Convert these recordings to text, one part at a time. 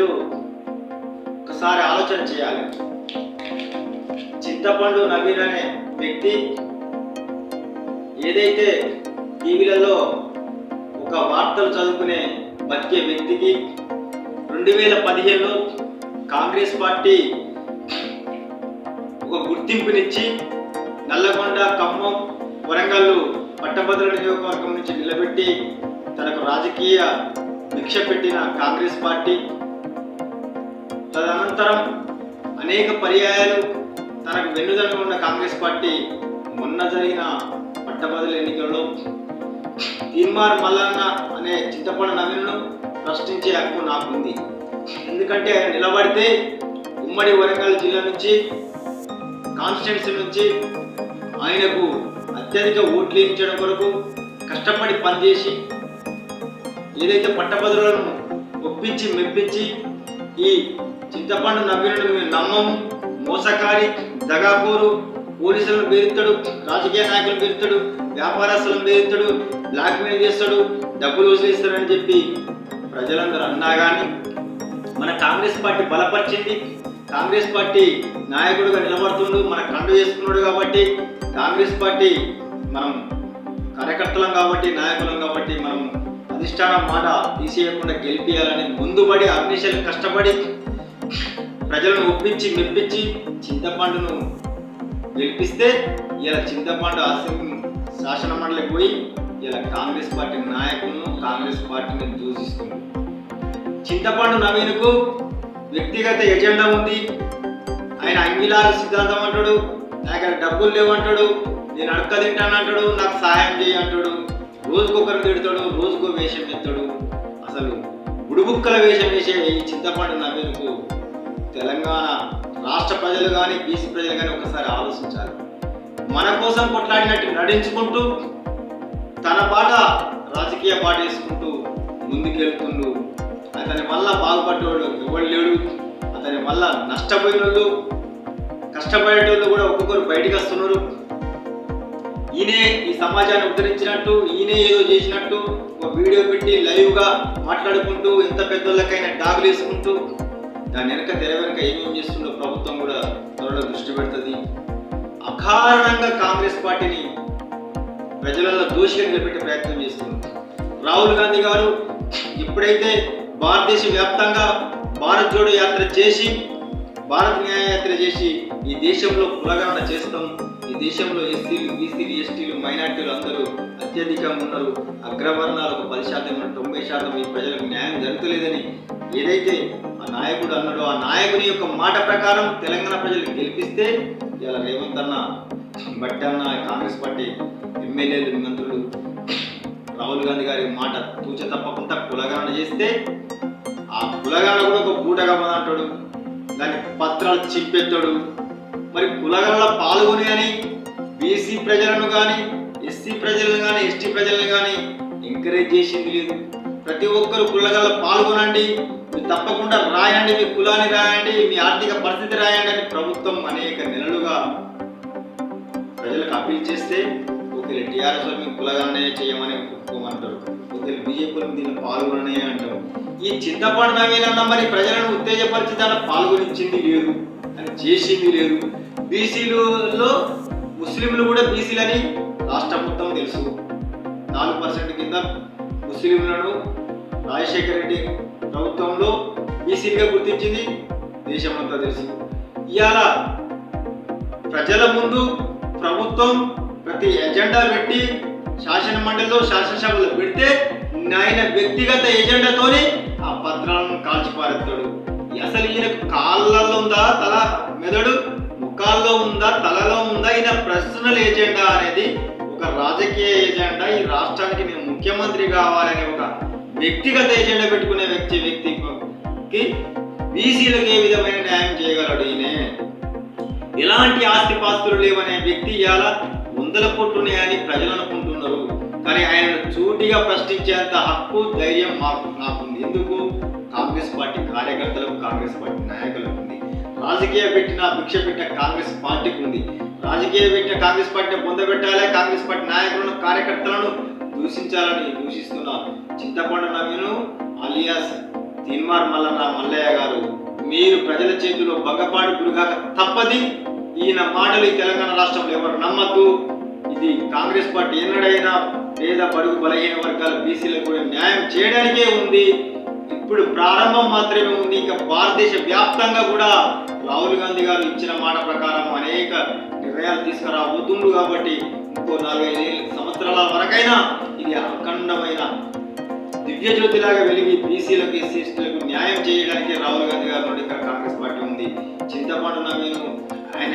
ప్రజలు ఒకసారి ఆలోచన చేయాలి. చింతపండు నవీన్ అనే వ్యక్తి ఏదైతే టీవీలలో ఒక వార్తలు చదువుకునే బతికే వ్యక్తికి రెండు వేల పదిహేనులో కాంగ్రెస్ పార్టీ ఒక గుర్తింపునిచ్చి నల్లగొండ ఖమ్మం వరంగల్ పట్టభద్రుల నియోజకవర్గం నుంచి నిలబెట్టి తనకు రాజకీయ భిక్ష పెట్టిన కాంగ్రెస్ పార్టీ తదనంతరం అనేక పర్యాయాలు తనకు వెన్నుదన్నుగా ఉన్న కాంగ్రెస్ పార్టీ మొన్న జరిగిన పట్టభద్రుల ఎన్నికల్లో తీర్మార్ మల్లన్న అనే చింతపండు నవీన్ను ప్రశ్నించే హక్కు నాకుంది. ఎందుకంటే ఆయన నిలబడితే ఉమ్మడి వరంగల్ జిల్లా నుంచి కాన్స్టిట్యున్సీ నుంచి ఆయనకు అత్యధిక ఓట్లు ఇచ్చడం కొరకు కష్టపడి పనిచేసి ఏదైతే పట్టభద్రులను ఒప్పించి మెప్పించి ఈ చింతపండు నవ్వినను మేము నమ్మము మోసకారి దగాకోరు పోలీసులను బెదిరిస్తాడు రాజకీయ నాయకులు బెదిరిస్తాడు వ్యాపారస్తులను బెదిరిస్తాడు బ్లాక్మెయిల్ చేస్తాడు డబ్బులు వసూలిస్తాడని చెప్పి ప్రజలందరూ అన్నా కానీ మన కాంగ్రెస్ పార్టీ బలపరిచింది. కాంగ్రెస్ పార్టీ నాయకుడుగా నిలబడుతుండు మన కండు చేసుకున్నాడు కాబట్టి కాంగ్రెస్ పార్టీ మనం కార్యకర్తలం కాబట్టి నాయకులం కాబట్టి మనం అధిష్టానం మాట తీసేయకుండా గెలిపించాలని ముందుబడి అగ్నిశలు కష్టపడి ప్రజలను ఒప్పించి మెప్పించి చింతపండును గెలిపిస్తే ఇలా చింతపండు అసెంబ్లీ శాసన మండలికి పోయి ఇలా కాంగ్రెస్ పార్టీ నాయకులను కాంగ్రెస్ పార్టీని దూషిస్తుంది. చింతపండు నవీన్కు వ్యక్తిగత ఎజెండా ఉంది. ఆయన అంగిలాల సిద్ధాంతం అంటాడు. నా దగ్గర డబ్బులు లేవంటాడు నేను అడక్క తింటాను అంటాడు. నాకు సహాయం చేయి అంటాడు. రోజుకొకరు తిడతాడు. రోజుకో వేషం ఎత్తాడు అసలు గుడుబుక్కల వేషం వేసే ఈ చింతపండు నవీన్కు తెలంగాణ రాష్ట్ర ప్రజలు కానీ బీసీ ప్రజలు కానీ ఒకసారి ఆలోచించాలి. మన కోసం కొట్లాడినట్టు నడించుకుంటూ తన పాట రాజకీయ పాట వేసుకుంటూ ముందుకెళ్తుండు. అతని వల్ల బాగుపడ్డవాడు ఎవడు లేడు. అతని వల్ల నష్టపోయిన వాళ్ళు కష్టపడేటోళ్ళు కూడా ఒక్కొక్కరు బయటికి వస్తున్నారు. ఈయనే ఈ సమాజాన్ని ఉద్ధరించినట్టు ఈయనే ఏదో చేసినట్టు ఒక వీడియో పెట్టి లైవ్గా మాట్లాడుకుంటూ ఎంత పెద్దోళ్ళకైనా డాగులు వేసుకుంటూ దాని వెనక తెర వెనక ఏమేమి చేస్తుందో ప్రభుత్వం కూడా త్వరలో దృష్టి పెడుతుంది. అకారణంగా కాంగ్రెస్ పార్టీని ప్రజలలో దోషిగా నిలబెట్టే ప్రయత్నం చేస్తుంది రాహుల్ గాంధీ గారు ఎప్పుడైతే భారతదేశ వ్యాప్తంగా భారత్ జోడో యాత్ర చేసి భారత్ న్యాయయాత్ర చేసి ఈ దేశంలో కులగణన చేస్తాం. ఈ దేశంలో ఎస్సీలు బీసీలు ఎస్టీలు మైనార్టీలు అందరూ అత్యధికంగా ఉన్నారు. అగ్రవర్ణాలకు పది శాతం తొంభై శాతం ఈ ప్రజలకు న్యాయం జరుగుతలేదని ఏదైతే నాయకుడు అన్నాడు. ఆ నాయకుని యొక్క మాట ప్రకారం తెలంగాణ ప్రజలు గెలిపిస్తే ఇలా రేవంత్ అన్న బట్టి అన్న కాంగ్రెస్ పార్టీ ఎమ్మెల్యేలు మంత్రులు రాహుల్ గాంధీ గారి మాట తూచ తప్పకుండా కులగాన చేస్తే ఆ కులగాన కూడా ఒక పూటగా అంటాడు దాని పత్రాలు చింపెత్తాడు. మరి కులగణలో పాల్గొని అని బీసీ ప్రజలను కానీ ఎస్సీ ప్రజలను కానీ ఎస్టీ ప్రజలను కానీ ఎంకరేజ్ చేసింది లేదు. ప్రతి ఒక్కరు కులగల్లో పాల్గొనండి. తప్పకుండా రాయండి మీ కులాన్ని రాయండి మీ ఆర్థిక పరిస్థితి రాయండి అని ప్రభుత్వం అనేక నెలలుగా ప్రజలకు అప్పీల్ చేస్తే ఒకరి టీఆర్ఎస్ మీ కులగానే చేయమని ఒప్పుకోమంటారు. ఒకరి బీజేపీ దీన్ని పాల్గొననే అంటారు. ఈ చింతపాడు నవీనన్న మరి ప్రజలను ఉత్తేజపరిచి దాన్ని పాల్గొనించింది లేదు. అని చేసింది లేదు. బీసీలలో ముస్లింలు కూడా బీసీలని రాష్ట్ర మొత్తం తెలుసు. నాలుగు పర్సెంట్ కింద ముస్లింలను రాజశేఖర రెడ్డి ప్రభుత్వంలో బీసీలుగా గుర్తించింది దేశమంతా తెలిసి. ఇవాళ ప్రజల ముందు ప్రభుత్వం ప్రతి ఎజెండా పెట్టి శాసన మండలిలో శాసనసభలో పెడితే ఆయన వ్యక్తిగత ఎజెండాతోనే ఆ పత్రాలను కాల్చిపారేస్తాడు అసలు ఈయన కాళ్ళల్లో ఉందా తల మెదడు ముఖాల్లో ఉందా తలలో ఉందా ఈయన పర్సనల్ ఎజెండా అనేది ఒక రాజకీయ ఎజెండా ఈ రాష్ట్రానికి నేను ముఖ్యమంత్రి కావాలనే ఒక వ్యక్తిగత ఎజెండా పెట్టుకునే వ్యక్తి వ్యక్తికి బీసీలకు ఏ విధమైన న్యాయం చేయగలడు ఈయనే? ఎలాంటి ఆస్తిపాస్తులు లేవనే వ్యక్తి ఇవాళ వందల కోట్లు ఉన్నాయని ప్రజలు అనుకుంటున్నారు. కానీ ఆయన చూటిగా ప్రశ్నించేంత హక్కు ధైర్యం మాకు నాకుంది. ఎందుకు? కాంగ్రెస్ పార్టీ కార్యకర్తలకు కాంగ్రెస్ పార్టీ నాయకులకు ఉంది. రాజకీయ పెట్టిన భిక్ష పెట్టిన కాంగ్రెస్ పార్టీకి ఉంది. రాజకీయ పెట్టిన కాంగ్రెస్ పార్టీని పొందబెట్టాలి కాంగ్రెస్ పార్టీ నాయకులను కార్యకర్తలను దూషించాలని దూషిస్తున్నారు. చింతపండు నవీను అలియాస్ తీన్మార్ మల్లన్న మల్లయ్య గారు. మీరు ప్రజల చేతిలో భంగపాటు గురిగాక తప్పది. ఈయన మాటలు ఈ తెలంగాణ రాష్ట్రంలో ఎవరు నమ్మద్దు. ఇది కాంగ్రెస్ పార్టీ ఎన్నడైనా పేద బడుగు బలహీన వర్గాల బీసీలకు కూడా న్యాయం చేయడానికే ఉంది. ఇప్పుడు ప్రారంభం మాత్రమే ఉంది. ఇంకా భారతదేశ వ్యాప్తంగా కూడా రాహుల్ గాంధీ గారు ఇచ్చిన మాట ప్రకారం అనేక నిర్ణయాలు తీసుకురాబోతుండు కాబట్టి ఇంకో నాలుగైదు సంవత్సరాల వరకైనా ఇది అఖండమైన దివ్య జ్యోతిలాగా వెలిగి బీసీలకు ఎస్సీలకు న్యాయం చేయడానికి రాహుల్ గాంధీ గారు నుండి ఇక్కడ కాంగ్రెస్ పార్టీ ఉంది. చింతపండు నవీను ఆయన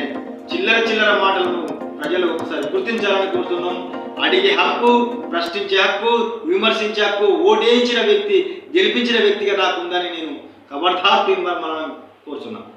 చిల్లర చిల్లర మాటలను ప్రజలు ఒకసారి గుర్తించాలని కోరుతున్నాం. అడిగే హక్కు ప్రశ్నించే హక్కు విమర్శించే హక్కు ఓటేయించిన వ్యక్తి గెలిపించిన వ్యక్తిగా నాకు ఉందని నేను ఖబర్దార్ తీర్మానం కోరుతున్నాను